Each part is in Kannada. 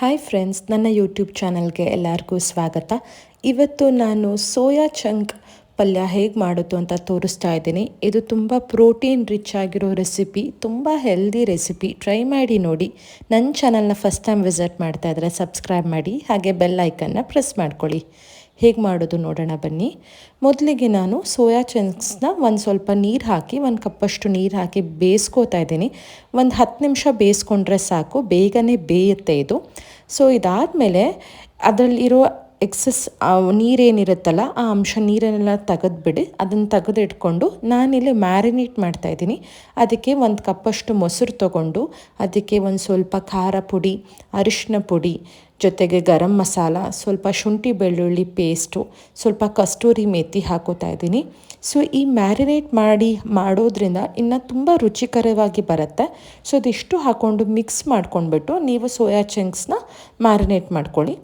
ಹಾಯ್ ಫ್ರೆಂಡ್ಸ್ ನನ್ನ ಯೂಟ್ಯೂಬ್ ಚಾನಲ್ಗೆ ಎಲ್ಲರಿಗೂ ಸ್ವಾಗತ. ಇವತ್ತು ನಾನು ಸೋಯಾ ಚಂಕ್ ಪಲ್ಯ ಹೇಗೆ ಮಾಡೋದು ಅಂತ ತೋರಿಸ್ತಾ ಇದ್ದೀನಿ. ಇದು ತುಂಬ ಪ್ರೋಟೀನ್ ರಿಚ್ ಆಗಿರೋ ರೆಸಿಪಿ ತುಂಬ ಹೆಲ್ದಿ ರೆಸಿಪಿ ಟ್ರೈ ಮಾಡಿ ನೋಡಿ. ನನ್ನ ಚಾನಲ್ನ ಫಸ್ಟ್ ಟೈಮ್ ವಿಸಿಟ್ ಮಾಡ್ತಾ ಇದ್ರೆ ಸಬ್ಸ್ಕ್ರೈಬ್ ಮಾಡಿ, ಹಾಗೆ ಬೆಲ್ ಐಕನ್ನ ಪ್ರೆಸ್ ಮಾಡ್ಕೊಳ್ಳಿ. ಹೇಗೆ ಮಾಡೋದು ನೋಡೋಣ ಬನ್ನಿ. ಮೊದಲಿಗೆ ನಾನು ಸೋಯಾ ಚಂಕ್ಸ್ನ ಒಂದು ಸ್ವಲ್ಪ ನೀರು ಹಾಕಿ, ಒಂದು ಕಪ್ಪಷ್ಟು ನೀರು ಹಾಕಿ ಬೇಯಿಸ್ಕೋತಾ ಇದ್ದೀನಿ. ಒಂದು ಹತ್ತು ನಿಮಿಷ ಬೇಯಿಸ್ಕೊಂಡ್ರೆ ಸಾಕು, ಬೇಗನೆ ಬೇಯುತ್ತೆ ಇದು. ಸೊ ಇದಾದಮೇಲೆ ಅದರಲ್ಲಿರೋ ಎಕ್ಸಸ್ ನೀರೇನಿರುತ್ತಲ್ಲ, ಆ ಅಂಶ ನೀರನ್ನೆಲ್ಲ ತೆಗೆದ್ಬಿಡಿ. ಅದನ್ನು ತೆಗೆದಿಟ್ಕೊಂಡು ನಾನಿಲ್ಲಿ ಮ್ಯಾರಿನೇಟ್ ಮಾಡ್ತಾಯಿದ್ದೀನಿ ಅದಕ್ಕೆ ಒಂದು ಕಪ್ಪಷ್ಟು ಮೊಸರು ತಗೊಂಡು, ಅದಕ್ಕೆ ಒಂದು ಸ್ವಲ್ಪ ಖಾರ ಪುಡಿ ಅರಿಶಿನ ಪುಡಿ ಜೊತೆಗೆ ಗರಂ ಮಸಾಲ, ಸ್ವಲ್ಪ ಶುಂಠಿ ಬೆಳ್ಳುಳ್ಳಿ ಪೇಸ್ಟು ಸ್ವಲ್ಪ ಕಸ್ತೂರಿ ಮೇಥಿ ಹಾಕೋತಾ ಇದ್ದೀನಿ. ಸೊ ಈ ಮ್ಯಾರಿನೇಟ್ ಮಾಡಿ, ಮಾಡೋದ್ರಿಂದ ಇನ್ನು ತುಂಬ ರುಚಿಕರವಾಗಿ ಬರುತ್ತೆ. ಸೊ ಇದಿಷ್ಟು ಹಾಕ್ಕೊಂಡು ಮಿಕ್ಸ್ ಮಾಡ್ಕೊಂಡ್ಬಿಟ್ಟು ನೀವು ಸೋಯಾ ಚಂಕ್ಸ್ನ ಮ್ಯಾರಿನೇಟ್ ಮಾಡ್ಕೊಳ್ಳಿ.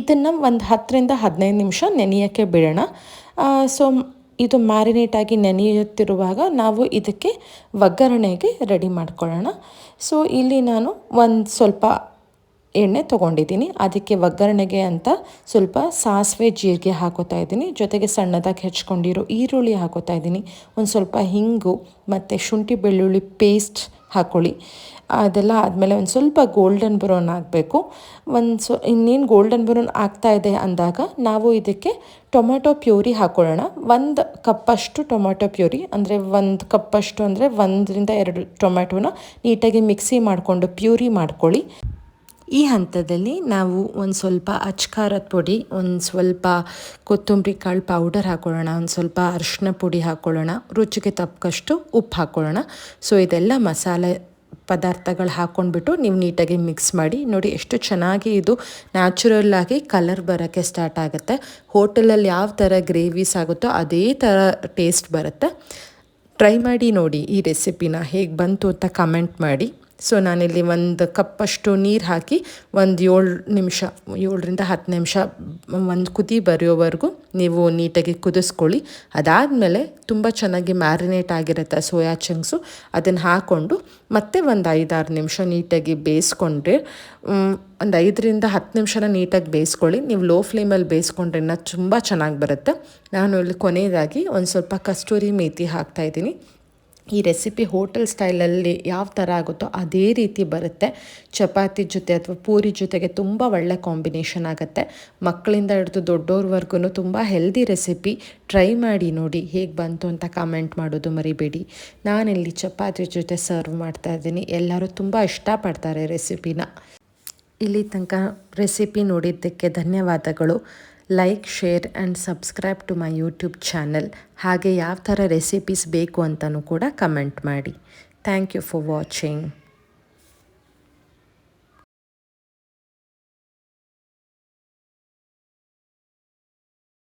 ಇದನ್ನು ಒಂದು ಹತ್ತರಿಂದ ಹದಿನೈದು ನಿಮಿಷ ನೆನೆಯೋಕ್ಕೆ ಬಿಡೋಣ. ಸೊ ಇದು ಮ್ಯಾರಿನೇಟ್ ಆಗಿ ನೆನೆಯುತ್ತಿರುವಾಗ ನಾವು ಇದಕ್ಕೆ ಒಗ್ಗರಣೆಗೆ ರೆಡಿ ಮಾಡ್ಕೊಳ್ಳೋಣ. ಸೊ ಇಲ್ಲಿ ನಾನು ಒಂದು ಸ್ವಲ್ಪ ಎಣ್ಣೆ ತೊಗೊಂಡಿದ್ದೀನಿ. ಅದಕ್ಕೆ ಒಗ್ಗರಣೆಗೆ ಅಂತ ಸ್ವಲ್ಪ ಸಾಸಿವೆ ಜೀರಿಗೆ ಹಾಕೋತಾ ಇದ್ದೀನಿ. ಜೊತೆಗೆ ಸಣ್ಣದಾಗಿ ಹೆಚ್ಕೊಂಡಿರೋ ಈರುಳ್ಳಿ ಹಾಕೋತಾ ಇದ್ದೀನಿ. ಒಂದು ಸ್ವಲ್ಪ ಹಿಂಗು ಮತ್ತು ಶುಂಠಿ ಬೆಳ್ಳುಳ್ಳಿ ಪೇಸ್ಟ್ ಹಾಕ್ಕೊಳ್ಳಿ ಅದೆಲ್ಲ ಆದಮೇಲೆ ಒಂದು ಸ್ವಲ್ಪ ಗೋಲ್ಡನ್ ಬ್ರೌನ್ ಆಗಬೇಕು ಒಂದು ಸೊ ಇನ್ನೇನು ಗೋಲ್ಡನ್ ಬ್ರೌನ್ ಆಗ್ತಾ ಇದೆ ಅಂದಾಗ ನಾವು ಇದಕ್ಕೆ ಟೊಮೆಟೊ ಪ್ಯೂರಿ ಹಾಕ್ಕೊಳ್ಳೋಣ ಒಂದು ಕಪ್ಪಷ್ಟು ಟೊಮೆಟೊ ಪ್ಯೂರಿ, ಅಂದರೆ ಒಂದು ಕಪ್ಪಷ್ಟು ಅಂದರೆ ಒಂದರಿಂದ ಎರಡು ಟೊಮೆಟೊನ ನೀಟಾಗಿ ಮಿಕ್ಸಿ ಮಾಡಿಕೊಂಡು ಪ್ಯೂರಿ ಮಾಡ್ಕೊಳ್ಳಿ. ಈ ಹಂತದಲ್ಲಿ ನಾವು ಒಂದು ಸ್ವಲ್ಪ ಅಚ್ಕಾರದ ಪುಡಿ, ಒಂದು ಸ್ವಲ್ಪ ಕೊತ್ತಂಬರಿ ಕಾಳು ಪೌಡರ್ ಹಾಕ್ಕೊಳ್ಳೋಣ ಒಂದು ಸ್ವಲ್ಪ ಅರಿಶಿನ ಪುಡಿ ಹಾಕ್ಕೊಳ್ಳೋಣ ರುಚಿಗೆ ತಕ್ಕಷ್ಟು ಉಪ್ಪು ಹಾಕ್ಕೊಳ್ಳೋಣ ಸೊ ಇದೆಲ್ಲ ಮಸಾಲೆ ಪದಾರ್ಥಗಳು ಹಾಕ್ಕೊಂಡ್ಬಿಟ್ಟು ನೀವು ನೀಟಾಗಿ ಮಿಕ್ಸ್ ಮಾಡಿ. ನೋಡಿ ಎಷ್ಟು ಚೆನ್ನಾಗಿ ಇದು ನ್ಯಾಚುರಲ್ಲಾಗಿ ಕಲರ್ ಬರೋಕ್ಕೆ ಸ್ಟಾರ್ಟ್ ಆಗುತ್ತೆ. ಹೋಟೆಲಲ್ಲಿ ಯಾವ ಥರ ಗ್ರೇವೀಸ್ ಆಗುತ್ತೋ ಅದೇ ಥರ ಟೇಸ್ಟ್ ಬರುತ್ತೆ. ಟ್ರೈ ಮಾಡಿ ನೋಡಿ ಈ ರೆಸಿಪಿನ ಹೇಗೆ ಬಂತು ಅಂತ ಕಮೆಂಟ್ ಮಾಡಿ. ಸೊ ನಾನಿಲ್ಲಿ ಒಂದು ಕಪ್ಪಷ್ಟು ನೀರು ಹಾಕಿ ಒಂದು ಏಳು ನಿಮಿಷ, ಏಳರಿಂದ ಹತ್ತು ನಿಮಿಷ ಒಂದು ಕುದಿ ಬರೆಯೋವರೆಗೂ ನೀವು ನೀಟಾಗಿ ಕುದಿಸ್ಕೊಳ್ಳಿ. ಅದಾದಮೇಲೆ ತುಂಬ ಚೆನ್ನಾಗಿ ಮ್ಯಾರಿನೇಟ್ ಆಗಿರುತ್ತೆ ಸೋಯಾ ಚಂಕ್ಸು ಅದನ್ನು ಹಾಕ್ಕೊಂಡು ಮತ್ತೆ ಒಂದು ಐದಾರು ನಿಮಿಷ ನೀಟಾಗಿ ಬೇಯಿಸ್ಕೊಂಡ್ರೆ ಒಂದು ಐದರಿಂದ ಹತ್ತು ನಿಮಿಷನ ನೀಟಾಗಿ ಬೇಯಿಸ್ಕೊಳ್ಳಿ. ನೀವು ಲೋ ಫ್ಲೇಮಲ್ಲಿ ಬೇಯಿಸ್ಕೊಂಡ್ರೆ ತುಂಬ ಚೆನ್ನಾಗಿ ಬರುತ್ತೆ. ನಾನು ಇಲ್ಲಿ ಕೊನೆಯದಾಗಿ ಒಂದು ಸ್ವಲ್ಪ ಕಸ್ತೂರಿ ಮೇಥಿ ಹಾಕ್ತಾಯಿದ್ದೀನಿ ಈ ರೆಸಿಪಿ ಹೋಟೆಲ್ ಸ್ಟೈಲಲ್ಲಿ ಯಾವ ಥರ ಆಗುತ್ತೋ ಅದೇ ರೀತಿ ಬರುತ್ತೆ. ಚಪಾತಿ ಜೊತೆ ಅಥವಾ ಪೂರಿ ಜೊತೆಗೆ ತುಂಬ ಒಳ್ಳೆ ಕಾಂಬಿನೇಷನ್ ಆಗುತ್ತೆ. ಮಕ್ಕಳಿಂದ ಹಿಡಿದು ದೊಡ್ಡೋರ್ವರ್ಗು ತುಂಬ ಹೆಲ್ದಿ ರೆಸಿಪಿ ಟ್ರೈ ಮಾಡಿ ನೋಡಿ ಹೇಗೆ ಬಂತು ಅಂತ ಕಾಮೆಂಟ್ ಮಾಡೋದು ಮರಿಬೇಡಿ. ನಾನಿಲ್ಲಿ ಚಪಾತಿ ಜೊತೆ ಸರ್ವ್ ಮಾಡ್ತಾ ಇದ್ದೀನಿ. ಎಲ್ಲರೂ ತುಂಬ ಇಷ್ಟಪಡ್ತಾರೆ ರೆಸಿಪಿನ ಇಲ್ಲಿ ತನಕ ರೆಸಿಪಿ ನೋಡಿದ್ದಕ್ಕೆ ಧನ್ಯವಾದಗಳು. Like share and subscribe to my YouTube channel ಹಾಗೆ ಯಾವ ಥರ ರೆಸಿಪೀಸ್ ಬೇಕು ಅಂತಲೂ ಕೂಡ ಕಮೆಂಟ್ ಮಾಡಿ. Thank you for watching